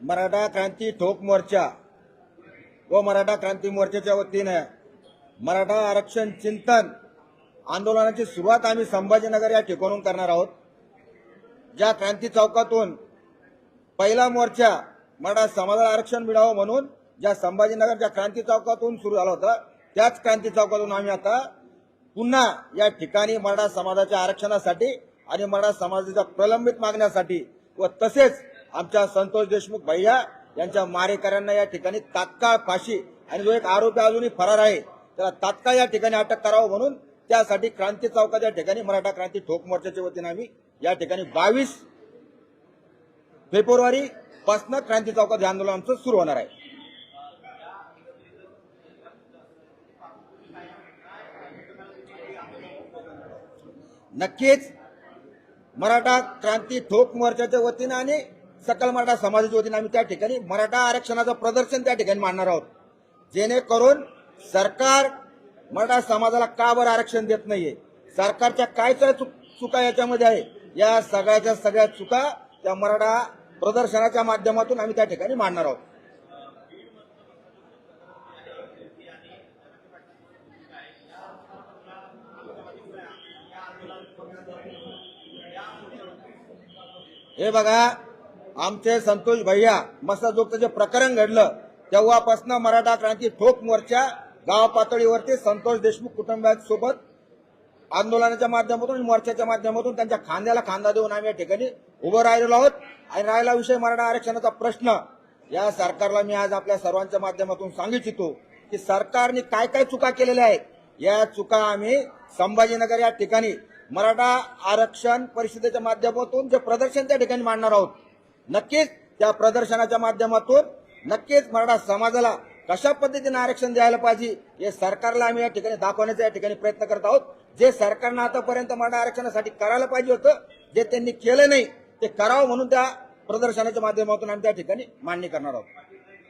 मराठा क्रांती ठोक मोर्चा व मराठा क्रांती मोर्चाच्या वतीने मराठा आरक्षण चिंतन आंदोलनाची सुरुवात आम्ही संभाजीनगर या ठिकाणून करणार आहोत. ज्या क्रांती चौकातून पहिला मोर्चा मराठा समाजाला आरक्षण मिळावं म्हणून ज्या संभाजीनगर ज्या क्रांती चौकातून सुरू झाला होता त्याच क्रांती चौकातून आम्ही आता पुन्हा या ठिकाणी मराठा समाजाच्या आरक्षणासाठी आणि मराठा समाजाच्या प्रलंबित मागण्यासाठी व तसेच आमच्या संतोष देशमुख भैया यांच्या मारेकऱ्यांना या ठिकाणी तात्काळ फाशी आणि जो एक आरोपी अजूनही फरार आहे त्याला तात्काळ या ठिकाणी अटक करावं म्हणून त्यासाठी क्रांती चौकात या ठिकाणी मराठा क्रांती ठोक मोर्चाच्या वतीने आम्ही या ठिकाणी बावीस फेब्रुवारी पासनं क्रांती चौकात हे आंदोलन आमचं सुरू होणार आहे. नक्कीच मराठा क्रांती ठोक मोर्चाच्या वतीनं आणि सकल मराठा समाजाच्या वतीने आम्ही त्या ठिकाणी मराठा आरक्षणाचं प्रदर्शन त्या ठिकाणी मांडणार आहोत. जेणेकरून सरकार मराठा समाजाला का बरं आरक्षण देत नाहीये? सरकारच्या काय काय चुक- चुका याच्यामध्ये आहे? या सगळ्याच्या सगळ्या चुका त्या मराठा प्रदर्शनाच्या माध्यमातून आम्ही त्या ठिकाणी मांडणार आहोत. हे बघा आमचे संतोष भैया मसाजोगचं जे प्रकरण घडलं तेव्हापासून मराठा क्रांती ठोक मोर्चा गाव पातळीवरती संतोष देशमुख कुटुंबासोबत आंदोलनाच्या माध्यमातून मोर्चाच्या माध्यमातून त्यांच्या खांद्याला खांदा देऊन आम्ही या ठिकाणी उभं राहिलेलो आहोत. आणि राहिला विषय मराठा आरक्षणाचा प्रश्न या सरकारला मी आज आपल्या सर्वांच्या माध्यमातून सांगू इच्छितो की सरकारने काय काय चुका केलेल्या आहेत या चुका आम्ही संभाजीनगर या ठिकाणी मराठा आरक्षण परिषदेच्या माध्यमातून जे प्रदर्शन त्या ठिकाणी मांडणार आहोत. नक्कीच त्या प्रदर्शनाच्या माध्यमातून नक्कीच मराठा समाजाला कशा पद्धतीने आरक्षण द्यायला पाहिजे हे सरकारला आम्ही या ठिकाणी दाखवण्याचा या ठिकाणी प्रयत्न करत आहोत. जे सरकारनं आतापर्यंत मराठा आरक्षणासाठी करायला पाहिजे होतं जे त्यांनी केलं नाही ते करावं म्हणून त्या प्रदर्शनाच्या माध्यमातून आम्ही त्या ठिकाणी मांडणी करणार आहोत.